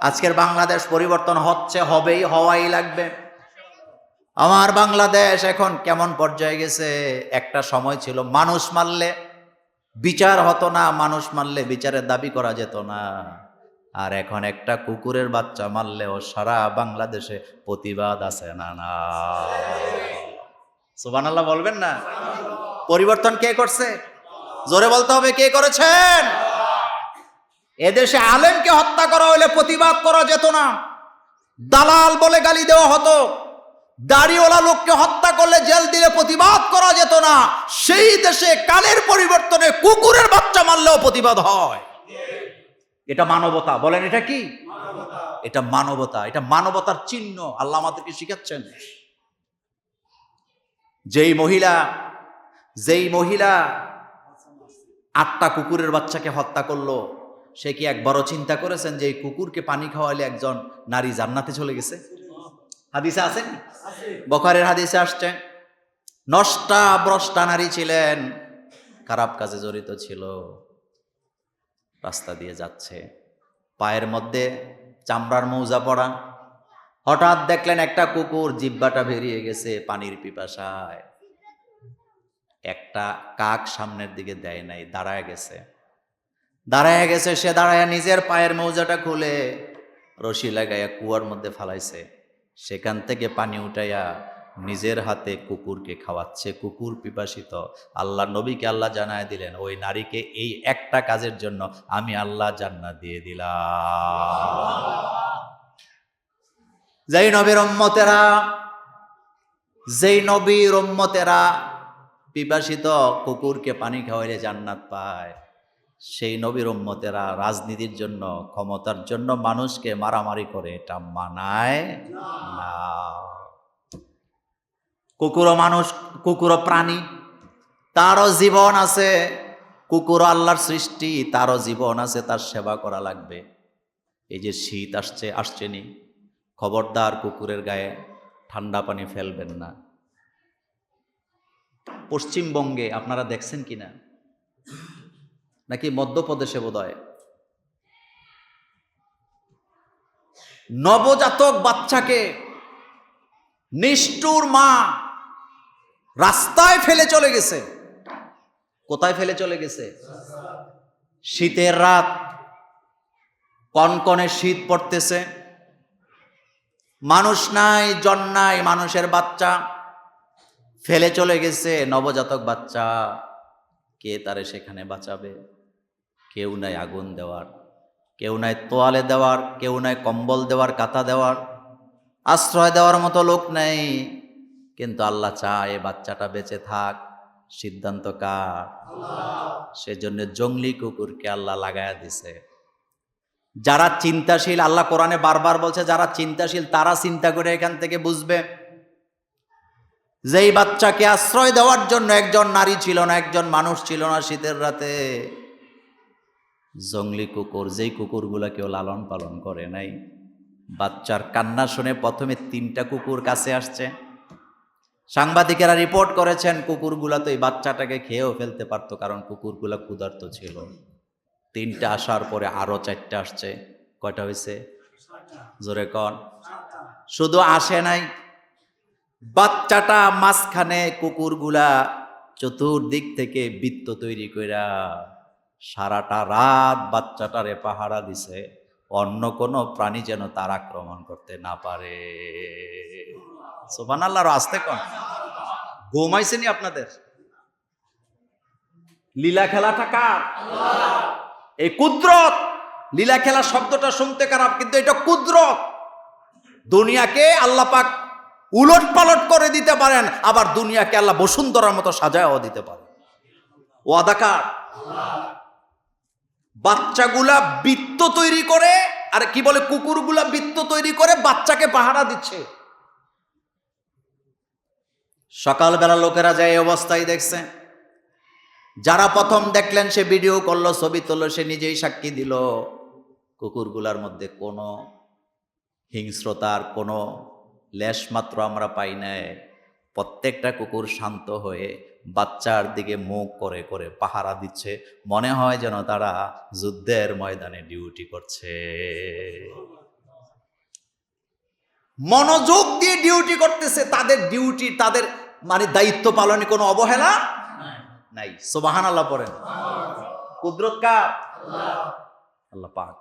আজকের বাংলাদেশ পরিবর্তন হচ্ছে, হবেই, হওয়াই লাগবে। আমার বাংলাদেশ এখন কেমন পর্যায়ে গেছে? একটা সময় ছিল মানুষ মারলে বিচার হতো না, মানুষ মারলে বিচারের দাবি করা যেত না। আর এখন একটা কুকুরের বাচ্চা মারলেও সারা বাংলাদেশে প্রতিবাদ আছে না না। সুবান আল্লাহ বলবেন না? পরিবর্তন কে করছে? জোরে বলতে হবে কে করেছেন? এদেশে আলেমকে হত্যা করা হলে প্রতিবাদ করা যেত না। দালাল বলে গালি দেওয়া হতো। দাড়িওয়ালা লোককে হত্যা করলে জেল দিলে প্রতিবাদ করা যেত না। সেই দেশে কালের পরিবর্তনে কুকুরের বাচ্চা মারলেও প্রতিবাদ হয়। এটা মানবতা। বলেন এটা কি? এটা মানবতা। এটা মানবতার চিহ্ন। আল্লাহ আমাদেরকে শিখাচ্ছেন। যেই মহিলা যেই মহিলা আটটা কুকুরের বাচ্চাকে হত্যা করল সে কি একবারও চিন্তা করেছেন যে এই কুকুরকে পানি খাওয়ালে একজন নারী জান্নাতে চলে গেছে? হাদিসে আছেন বখারের হাদিসে আসছে। নষ্টা ব্রষ্টা নারী ছিলেন, খারাপ কাজে জড়িত ছিল। রাস্তা দিয়ে যাচ্ছে। পায়ের মধ্যে চামড়ার মৌজা পড়া। হঠাৎ দেখলেন একটা কুকুর জিব্বাটা বেরিয়ে গেছে পানির পিপাসায়। একটা কাক সামনের দিকে দেয় নাই, দাঁড়ায় গেছে। দাঁড়ায় গেছে, সে দাঁড়ায় নিজের পায়ের মৌজাটা খুলে রশি লাগাইয়া কুয়ার মধ্যে ফালাইছে। সেখান থেকে পানি উঠাইয়া নিজের হাতে কুকুরকে খাওয়াচ্ছে। কুকুর পিপাসিত। আল্লাহ নবীকে আল্লাহ জানায় দিলেন, ওই নারীকে এই একটা কাজের জন্য আমি আল্লাহ জান্নাত দিয়ে দিলাম। যেই নবীর যেই নবীর উম্মতেরা পিপাসিত, কুকুরকে পানি খাওয়াইলে জান্নাত পায়। সেই নবীর উম্মতেরা রাজনীতির জন্য, ক্ষমতার জন্য মানুষকে মারামারি করে, এটা মানায় না। কুকুরও মানুষ, কুকুরও প্রাণী, তারও জীবন আছে। কুকুর আল্লাহর সৃষ্টি, তারও জীবন আছে, তার সেবা করা লাগবে। এই যে শীত আসছে আসছে নি। খবরদার কুকুরের গায়ে ঠান্ডা পানি ফেলবেন না। পশ্চিমবঙ্গে আপনারা দেখছেন কিনা? নাকি মধ্যপ্রদেশে বোধ নবজাতক বাচ্চাকে নিষ্ঠুর মা রাস্তায় ফেলে চলে গেছে। কোথায় ফেলে চলে গেছে? শীতের রাত। কনকনে শীত পড়তেছে। মানুষ নাই, জন নাই, মানুষের বাচ্চা। ফেলে চলে গেছে নবজাতক বাচ্চা। কে তারে সেখানে বাঁচাবে? কেউ নাই আগুন দেওয়ার, কেউ নাই তোয়ালে দেওয়ার, কেউ নাই কম্বল দেওয়ার কাতা দেওয়ার, আশ্রয় দেওয়ার মতো লোক নেই। কিন্তু আল্লাহ চায় বাচ্চাটা বেঁচে থাক। সিদ্ধান্ত কার? সেজন্য জঙ্গলি কুকুরকে আল্লাহ লাগায়া দিছে। যারা চিন্তাশীল, আল্লাহ কোরআনে বারবার বলছে, যারা চিন্তাশীল, তারা চিন্তা করে এখান থেকে বুঝবে। যেই বাচ্চাকে আশ্রয় দেওয়ার জন্য একজন নারী ছিল না, একজন মানুষ ছিল না শীতের রাতে। জঙ্গলি কুকুর, যেই কুকুরগুলা কেউ লালন পালন করে নাই। বাচ্চার কান্না শুনে প্রথমে তিনটা কুকুর কাছে আসছে। সাংবাদিকেরা রিপোর্ট করেছেন, কুকুরগুলা তো এই বাচ্চাটাকে খেয়েও ফেলতে পারতো, কারণ কুকুরগুলা ক্ষুধার্ত ছিল। তিনটা আসার পরে আরও চারটা আসছে। কয়টা হয়েছে জোরে কন। শুধু আসে নাই। বাচ্চাটা মাঝখানে কুকুরগুলা চতুর্দিক থেকে বৃত্ত তৈরি কইরা সারাটা রাত বাচ্চাটারে পাহারা দিছে, অন্য কোনো প্রাণী যেন তার আক্রমণ করতে না পারে। সোফান আল্লাহর আসতে কন? ঘুমাইছেনি আপনাদের? লীলা খেলাটা কার? এই কুদরত! লীলা খেলা শব্দটা শুনতে খারাপ, কিন্তু এটা কুদরত। দুনিয়াকে আল্লাহ পাক উলট পালট করে দিতে পারেন, আবার দুনিয়াকে আল্লাহ বসুন্ধরার মতো সাজায়ও দিতে পারেন। ওয়াদাকার বাচ্চাগুলা বৃত্ত তৈরি করে, আর কি বলে, কুকুরগুলা বৃত্ত তৈরি করে বাচ্চাকে পাহারা দিচ্ছে। সকালবেলা লোকেরা যায় এই অবস্থায় দেখছে, যারা প্রথম দেখলেন সে ভিডিও করল, ছবি তুললো, সে নিজেই সাক্ষী দিল, কুকুরগুলার মধ্যে কোনো হিংস্রতার কোনো লেশমাত্র আমরা পাই নাই। প্রত্যেকটা কুকুর শান্ত হয়ে বাচ্চার দিকে মুখ করে করে পাহারা দিচ্ছে। মনে হয় যেন তারা যুদ্ধের ময়দানে ডিউটি করছে। মনোযোগ দিয়ে ডিউটি করতেছে, তাদের ডিউটি, তাদের মানে দায়িত্ব পালনে কোনো অবহেলা? নাই। সোবাহান আল্লাহ পড়েন। কুদরত কার? আল্লাহ।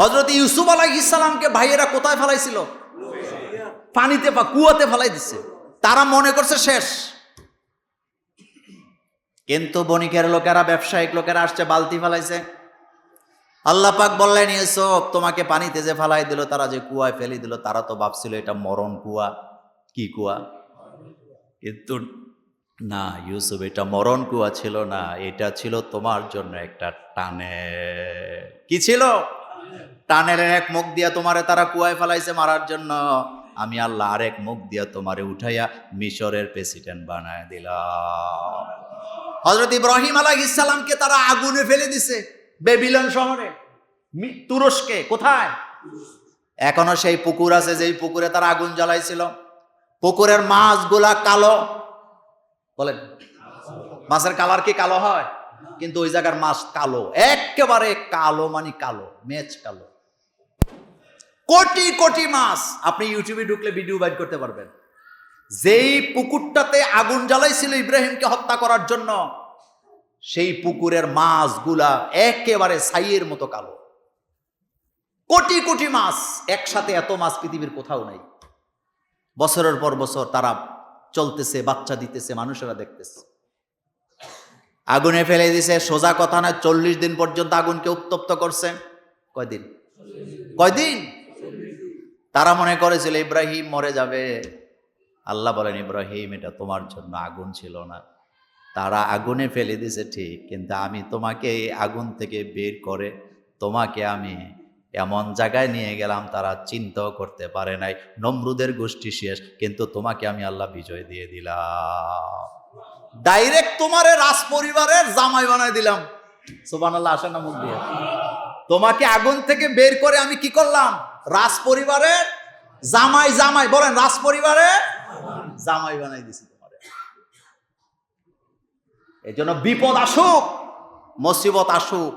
হজরত ইউসুফ আলাহ ইসলামকে ভাইয়েরা কোথায় ফেলাইছিল? পানিতে বা কুয়াতে ফেলাই দিচ্ছে তারা মনে করছে শেষ। কিন্তু বণিকের লোকেরা, ব্যবসায়িক লোকেরা আসছে, বালতি ফেলাইছে। আল্লাহ পাক বললেন, ইউসুফ, তোমাকে পানিতে যে ফেলাই দিল, তারা যে কুয়ায় ফেলে দিল, তারা তো ভাবছিল এটা মরণ কুয়া। কি কুয়া? কিন্তু না, ইউসুফ, এটা মরণ কুয়া ছিল না, এটা ছিল তোমার জন্য একটা টানে কি ছিল? টানেলের এক মুখ দিয়া তোমারে তারা কুয়ায় ফেলাইছে মারার জন্য। আমি আল্লাহ আরেক মুখ দিয়া তোমারে উঠাইয়া মিশরের প্রেসিডেন্ট বানায় দিলাম। হজরত ইব্রাহিম আলাহ ইসালামকে তারা আগুনে ফেলে দিছে। বেবিলন শহরে। তুরস্কে। কোথায়? এখনও সেই পুকুর আছে, যেই পুকুরে তারা আগুন জ্বালাইছিল। পুকুরের মাছগুলা কালো। বলেন, মাছের কালার কি কালো হয়? কিন্তু ওই জায়গার মাছ কালো। একেবারে কালো মানে কালো, মেচ কালো। কোটি কোটি মাছ। আপনি ইউটিউবে ঢুকলে ভিডিও বাইর করতে পারবেন। যেই পুকুরটাতে আগুন জ্বালাইছিল ইব্রাহিমকে হত্যা করার জন্য, সেই পুকুরের মাছগুলা একেবারে ছাইয়ের মতো কালো। কোটি কোটি মাছ, একসাথে এত মাছ পৃথিবীর কোথাও নাই। বছরের পর বছর তারা চলতেছে, বাচ্চা দিতেছে, মানুষেরা দেখতেছে। আগুনে ফেলে দিছে, সোজা কথা নয়, চল্লিশ দিন পর্যন্ত আগুনকে উত্তপ্ত করছে। কয়দিন? কয়দিন? তারা মনে করেছিল, ইব্রাহিম মরে যাবে। আল্লাহ বলেন, ইব্রাহিম, এটা তোমার জন্য আগুন ছিল না। তারা আগুনে ফেলে দিছে ঠিক, কিন্তু আমি তোমাকে এই আগুন থেকে বের করে তোমাকে আমি এমন জায়গায় নিয়ে গেলাম, তারা চিন্তাও করতে পারে নাই। নমরুদের গোষ্ঠী শেষ, কিন্তু তোমাকে আমি আল্লাহ বিজয় দিয়ে দিলাম। ডাইরেক্ট তোমারে রাজ পরিবারের জামাই বানাই দিলাম। সোবান আল্লাহ আসেন না মুখ দিয়ে। তোমাকে আগুন থেকে বের করে আমি কি করলাম? রাজ পরিবারের জামাই জামাই, বলেন রাজ পরিবারের জামাই বানাই দিছি তোমারে। এই জন্য বিপদ আসুক, মুসিবত আসুক,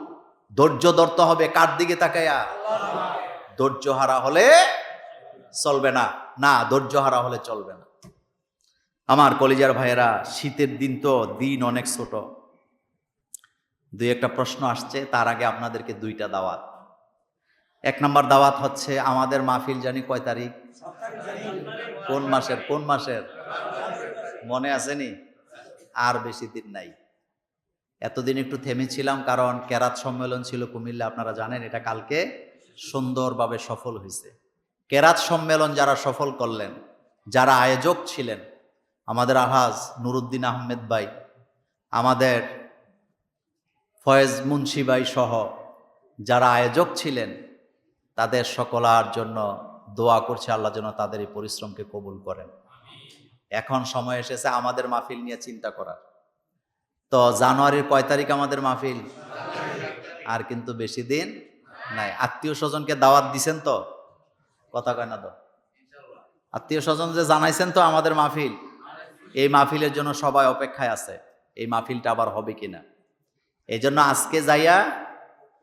ধৈর্য ধরতে হবে, কার দিকে তাকাইয়া ধৈর্য হারা হলে চলবে না। না, ধৈর্য হারা হলে চলবে না। আমার কলেজার ভাইয়েরা, শীতের দিন তো দিন অনেক ছোট। দুই একটা প্রশ্ন আসছে, তার আগে আপনাদেরকে দুইটা দাওয়াত। এক নম্বর দাওয়াত হচ্ছে আমাদের মাহফিল জানি কয় তারিখ? কোন মাসের কোন মাসের? মনে আসেনি? আর বেশি দিন নাই। এতদিন একটু থেমেছিলাম কারণ কেরাত সম্মেলন ছিল কুমিল্লা, আপনারা জানেন এটা কালকে সুন্দরভাবে সফল হয়েছে। কেরাত সম্মেলন যারা সফল করলেন, যারা আয়োজক ছিলেন, আমাদের আহাজ নুরুদ্দিন আহমেদ ভাই, আমাদের ফয়েজ মুন্সি ভাই সহ যারা আয়োজক ছিলেন তাদের সকলার জন্য দোয়া করছে আল্লাহ যেন তাদের এই পরিশ্রমকে কবুল করেন। এখন সময় এসেছে আমাদের মাহফিল নিয়ে চিন্তা করার। তো জানুয়ারির কয় তারিখ আমাদের মাহফিল? আর কিন্তু বেশি দিন নাই। আত্মীয় স্বজনকে দাওয়াত দিছেন তো? কথা কয় না তো? আত্মীয় স্বজন যে জানাইছেন তো আমাদের মাহফিল? এই মাহফিলের জন্য সবাই অপেক্ষায় আছে। এই মাহফিলটা আবার হবে কিনা? এই জন্য আজকে যাইয়া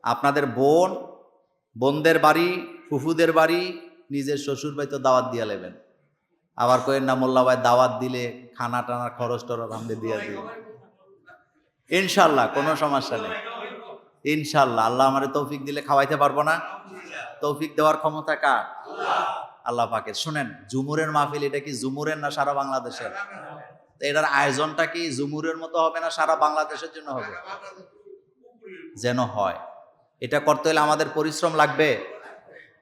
আপনাদের বোন বোনদের বাড়ি, ফুফুদের বাড়ি, নিজের শ্বশুর বাড়ি তো দাওয়াত দিয়া নেবেন আবার কয়েন না, মোল্লা ভাই দাওয়াত দিলে খানা টানার খরচ টরচ আমাদের দিয়ে দিবে। ইনশাল্লাহ, কোনো সমস্যা নেই। ইনশাল্লাহ, আল্লাহ আমারে তৌফিক দিলে খাওয়াইতে পারব না। তৌফিক দেওয়ার ক্ষমতা কার? আল্লাহ পাকে শুনেন, জুমুরের মাহফিল এটা কি জুমুরের না সারা বাংলাদেশের? এটার আয়োজনটা কি জুমুরের মতো হবে না সারা বাংলাদেশের জন্য হবে? যেন হয়। এটা করতে হলে আমাদের পরিশ্রম লাগবে।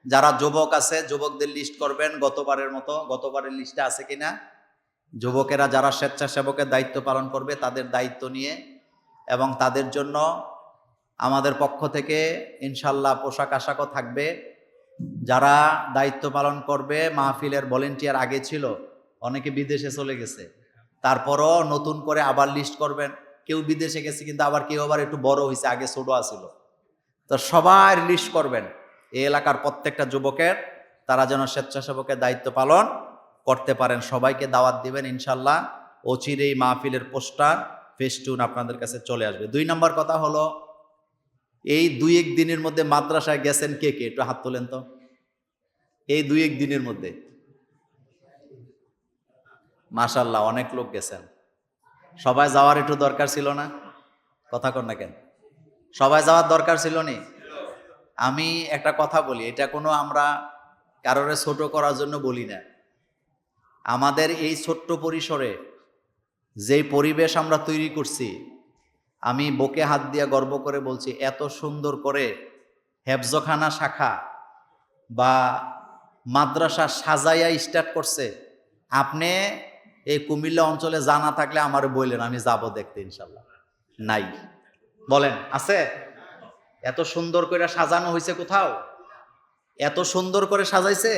যারা যুবক আছে, যুবকদের লিস্ট করবেন গতবারের মতো, গতবারের লিস্টে আছে কিনা? যুবকেরা যারা স্বেচ্ছাসেবকের দায়িত্ব পালন করবে, তাদের দায়িত্ব নিয়ে এবং তাদের জন্য আমাদের পক্ষ থেকে ইনশাল্লাহ পোশাক আশাকও থাকবে। যারা দায়িত্ব পালন করবে, মাহফিলের ভলেন্টিয়ার আগে ছিল, অনেকে বিদেশে চলে গেছে। তারপরও নতুন করে আবার লিস্ট করবেন। কেউ বিদেশে গেছে, কিন্তু আবার কেউ আবার একটু বড় হয়েছে আগে ছোট আছিল। তো সবার লিস্ট করবেন। এই এলাকার প্রত্যেকটা যুবকের, তারা যেন স্বেচ্ছাসেবকের দায়িত্ব পালন করতে পারেন। সবাইকে দাওয়াত দিবেন ইনশাল্লাহ অচিরেই মাহফিলের পোস্টার, ফেস্টুন আপনাদের কাছে চলে আসবে। দুই নম্বর কথা হলো, এই দুই এক দিনের মধ্যে মাদ্রাসায় গেছেন কে কে? একটু হাত তোলেন তো। এই দুই এক দিনের মধ্যে। মাশাল্লাহ অনেক লোক গেছেন। সবাই যাওয়ার একটু দরকার ছিল না? কথা কর না কেন? সবাই যাওয়ার দরকার ছিল নি? আমি একটা কথা বলি, এটা কোনো আমরা কারোরে ছোট করার জন্য বলি না। আমাদের এই ছোট্ট পরিসরে যেই পরিবেশ আমরা তৈরি করছি, আমি বকে হাত দিয়ে গর্ব করে বলছি, এত সুন্দর করে হেফজখানা শাখা বা মাদ্রাসা সাজাইয়া স্টার্ট করছে। আপনি এই কুমিল্লা অঞ্চলে জানা থাকলে আমার বললেন আমি যাব দেখতে ইনশাল্লাহ। নাই। বলেন, আছে? এত সুন্দর করে সাজানো হয়েছে কোথাও? এত সুন্দর করে সাজাইছে?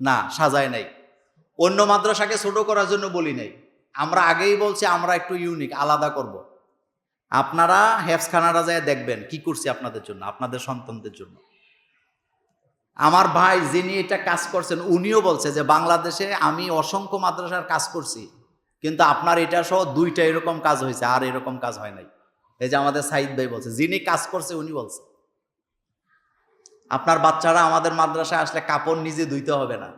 না, সাজায় নাই। অন্য মাদ্রাসাকে ছোট করার জন্য বলি নাই। আমরা আগেই বলছি, আমরা একটু ইউনিক আলাদা করব। আপনারা হেফসখানারা যায় দেখবেন কি করছি আপনাদের জন্য, আপনাদের সন্তানদের জন্য। আমার ভাই যিনি এটা কাজ করছেন, উনিও বলছে যে, বাংলাদেশে আমি অসংখ্য মাদ্রাসার কাজ করছি, কিন্তু আপনার এটা সহ দুইটা এরকম কাজ হয়েছে, আর এরকম কাজ হয় নাই। এই যে আমাদের সাইদ ভাই বলছে, যিনি কাজ করছে উনি বলছে। আপনার বাচ্চারা আমাদের মাদ্রাসায় আসলে কাপড় নিজে ধুইতে হবে না।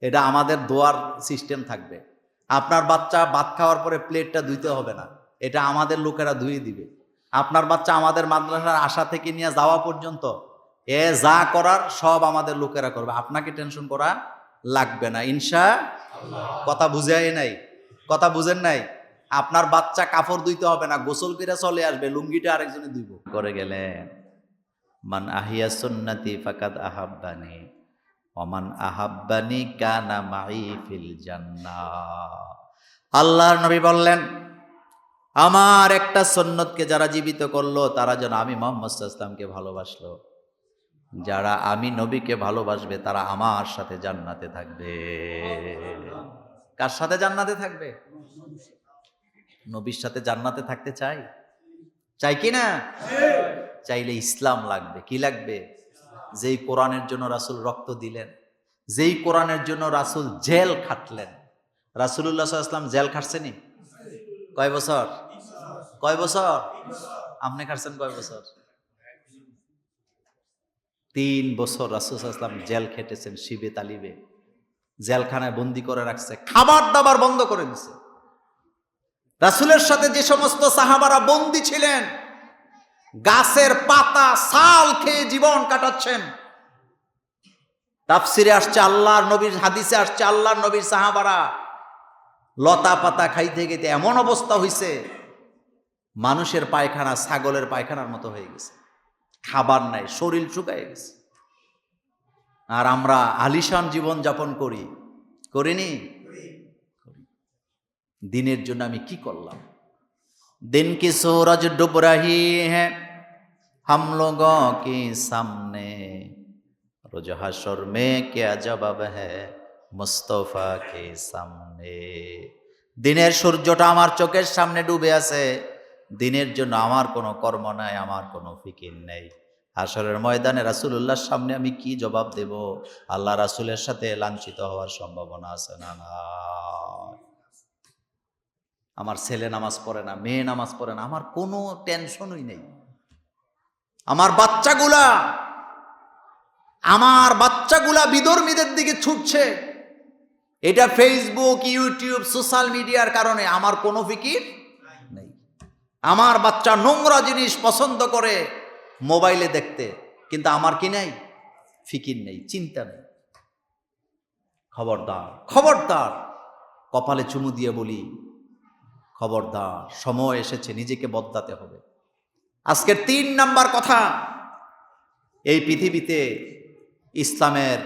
এটা আমাদের দোয়ার সিস্টেম থাকবে। আপনার বাচ্চা ভাত খাওয়ার পরে প্লেটটা ধুইতে হবে না। এটা আমাদের লোকেরা ধুয়ে দিবে। আপনার বাচ্চা আমাদের মাদ্রাসার আশা থেকে নিয়ে যাওয়া পর্যন্ত এ যা করার সব আমাদের লোকেরা করবে। আপনাকে টেনশন করা লাগবে না। ইনশা কথা বুঝাই নাই। কথা বুঝেন নাই? আপনার বাচ্চা কাপড় ধুইতে হবে না, গোসল করে চলে আসবে, লুঙ্গিটা আরেকজনে ধুইব। করে গেলেন মান আহিয়া সুন্নতি ফাকাদ আহাব্বানি ওমান আহাব্বানি কানা মাই ফিল জান্নাহ। আল্লাহর নবী বললেন, আমার একটা সন্ন্যতকে যারা জীবিত করল, তারা যেন আমি মোহাম্মদ ইসলামকে ভালোবাসলো। যারা আমি নবীকে ভালোবাসবে, তারা আমার সাথে জান্নাতে থাকবে। কার সাথে জান্নাতে থাকবে? নবীর সাথে জান্নাতে থাকতে চাই? চাই কি না? চাইলে ইসলাম লাগবে। কি লাগবে? যেই কোরআনের জন্য রাসূল রক্ত দিলেন, যেই কোরআনের জন্য রাসূল জেল খাটলেন। আলাইহি ওয়াসাল্লাম জেল খাটছেনি কয় বছর? কয় বছর? আপনি খাটছেন কয় বছর? তিন বছর রাসূল ওয়াসাল্লাম জেল খেটেছেন, শিবে তালিবে। জেলখানায় বন্দি করে রাখছে, খাবার দাবার বন্ধ করে দিছে। রাসূলের সাথে যে সমস্ত সাহাবারা বন্দি ছিলেন, গাছের পাতা, সাল খেয়ে জীবন কাটাচ্ছেন। তাফসিরে আসছে আল্লাহর নবীর, হাদিসে আসছে আল্লাহর নবীর সাহাবারা, লতা পাতা খাইতে খাইতে এমন অবস্থা হইছে, মানুষের পায়খানা ছাগলের পায়খানার মতো হয়ে গেছে। খাবার নাই, শরীর শুকায় গেছে। আর আমরা আলিশান জীবন যাপন করি, করিনি? দিনের জন্য আমি কি করলাম? দিনকে সূরজ হ্যাঁ হাম কি সামনে? রোজ মে কে জবাব হ্যাঁ মুস্তফা কে সামনে? দিনের সূর্যটা আমার চোখের সামনে ডুবে আছে। দিনের জন্য আমার কোনো কর্ম নাই, আমার কোনো ফিকির নেই। আসরের ময়দানে রাসুলুল্লাহর সামনে আমি কি জবাব দেব? আল্লাহ রাসুলের সাথে লাঞ্ছিত হওয়ার সম্ভাবনা আছে না না আমার ছেলে নামাজ পড়ে না, মেয়ে নামাজ পড়ে না, আমার কোনো টেনশনই নেই। আমার বাচ্চাগুলা আমার বাচ্চাগুলা বিধর্মীদের দিকে ছুটছে। এটা ফেসবুক ইউটিউব সোশ্যাল মিডিয়ার কারণে আমার কোনো ফিকির নেই। আমার বাচ্চা নোংরা জিনিস পছন্দ করে মোবাইলে দেখতে, কিন্তু আমার কি নেই? ফিকির নেই, চিন্তা নেই। খবরদার খবরদার, কপালে চুমু দিয়ে বলি খবরদার সময় এসেছে নিজেকে বদলাতে হবে। আজকের তিন নাম্বার কথা এই পৃথিবীতে ইসলামের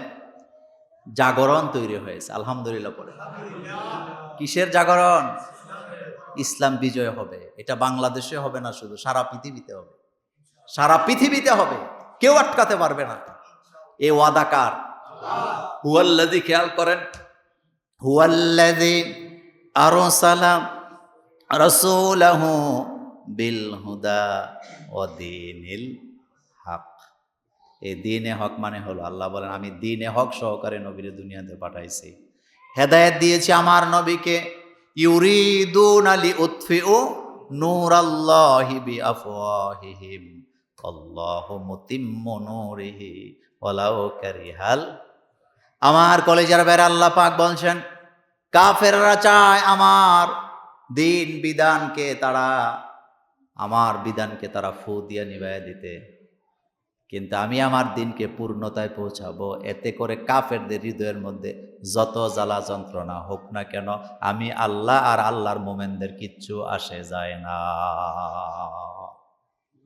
জাগরণ তৈরি হয়েছে। আলহামদুলিল্লাহ পরে কিসের জাগরণ? ইসলাম বিজয় হবে। এটা বাংলাদেশে হবে না শুধু সারা পৃথিবীতে হবে। সারা পৃথিবীতে হবে। কেউ আটকাতে পারবে না। এ ওয়াদাকার হুয়াল্লাদি খেয়াল করেন। হুয়াল্লাদি আরও সালাম রসুলাহু বিল হুদা ও দিনিল হক। এই দিনে হক মানে হলো আল্লাহ বলেন, আমি দিনে হক সহকারে নবীর দুনিয়াতে পাঠাইছি। হেদায়েত দিয়েছি আমার নবীকে, ইউরিদুন আলি উৎফিউ নূর আল্লাহি বি আফওয়াহিহিম আল্লাহু মুতিম্মু নূরিহি ওয়ালাউ কারিহাল। আমার কলেজের বের আল্লাহ পাক বলছেন, কাফেররা চায় আমার দিন বিধানকে তারা, আমার বিধানকে তারা ফু দিয়ে নিভাইয়া দিতে। কিন্তু আমি আমার দিনকে পূর্ণতায় পৌঁছাবো। এতে করে কাফেরদের হৃদয়ের মধ্যে যত জ্বালা যন্ত্রণা হোক না কেন, আমি আল্লাহ আর আল্লাহর মোমেনদের কিচ্ছু আসে যায় না।